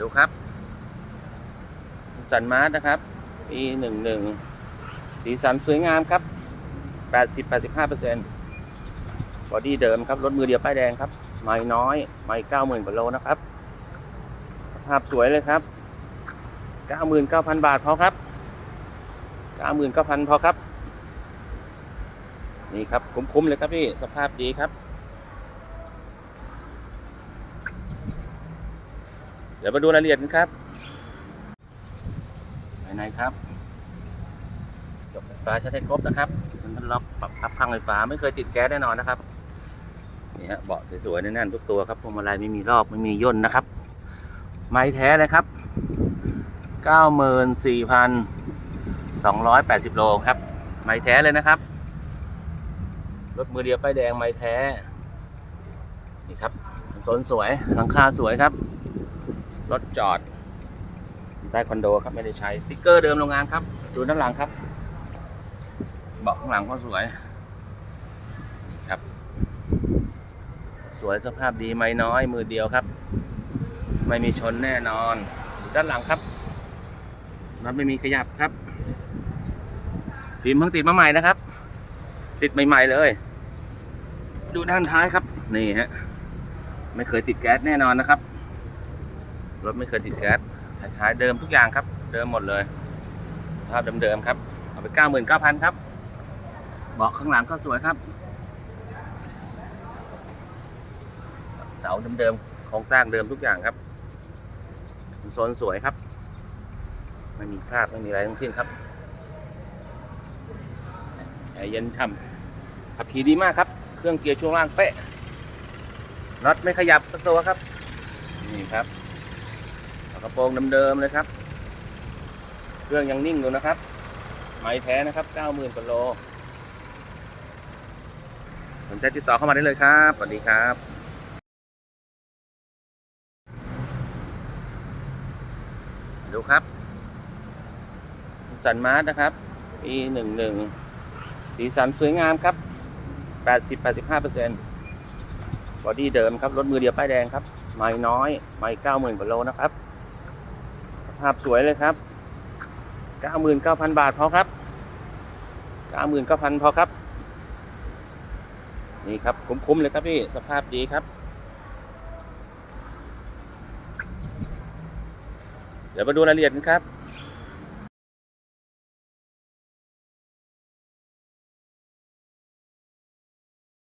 ดูครับ สันมาร์ทนะครับ ปีหนึ่งหนึ่งสีสันสวยงามครับแปดสิบแปดสิบห้าเปอร์เซ็นต์บอดี้เดิมครับ รถมือเดียวป้ายแดงครับ ไม่น้อย ไม่เก้าหมื่นกว่าโลนะครับ ภาพสวยเลยครับเก้าหมื่นเก้าพันบาทพอครับเก้าหมื่นเก้าพันพอครับ นี่ครับ คุ้มๆเลยครับพี่ สภาพดีครับ เดี๋ยวมาดูรายละเอียดกันครับภายในครับจบไฟฟ้าใช้ได้ครบนะครับมันล็อกปรับพับพังไฟฟ้าไม่เคยติดแก๊สแน่นอนนะครับนี่ฮะเบาะสวยๆแน่นๆทุกตัวครับพวงมาลัยไม่มีลอกไม่มีย่นนะครับ ไม้แท้เลยครับ94,280โลครับ ไม้แท้เลยนะครับรถมือเดียวป้ายแดงไม้แท้ นี่ครับโซนสวยหลังคาสวยครับ รถจอดใต้คอนโดครับไม่ได้ใช้สติ๊กเกอร์เดิมโรงงานครับ ดูด้านหลังครับเบาะข้างหลังก็สวยครับ สวยสภาพดีไม่น้อยมือเดียวครับ ไม่มีชนแน่นอน ด้านหลังครับน็อตไม่มีขยับครับฟิล์มเพิ่งติดมาใหม่นะครับ ติดใหม่ๆเลย ดูด้านท้ายครับ นี่ฮะไม่เคยติดแก๊สแน่นอนนะครับ รถไม่เคยติดแก๊สท้ายเดิมทุกอย่างครับ เดิมหมดเลยภาพเดิมๆครับ เอาไปเก้าหมื่นเก้าพันครับ เบาะข้างหลังก็สวยครับ เสาเดิมๆโครงสร้างเดิมทุกอย่างครับโซนสวยครับ ไม่มีคราบไม่มีอะไรทั้งสิ้นครับแอร์เย็นช่ำขับขี่ดีมากครับ เครื่องเกียร์ช่วงล่างเป๊ะน็อตไม่ขยับสักตัวครับ นี่ครับ กระโปรงเดิมๆเลยครับ เครื่องยังนิ่งอยู่นะครับ ไม้แท้นะครับ90,000กว่าโลสนใจติดต่อเข้ามาได้เลยครับ สวัสดีครับดูครับ สันมาร์ทนะครับปีหนึ่งหนึ่งสีสันสวยงามครับ80-85%บอดี้เดิมครับ รถมือเดียวป้ายแดงครับ ไม่น้อย ไม่เก้าหมื่นกว่าโลนะครับ ภาพสวยเลยครับเก้าหมื่นเก้าพันบาทพอครับเก้าหมื่นเก้าพันพอครับ นี่ครับคุ้มๆเลยครับพี่ สภาพดีครับ เดี๋ยวมาดูรายละเอียดกันครับ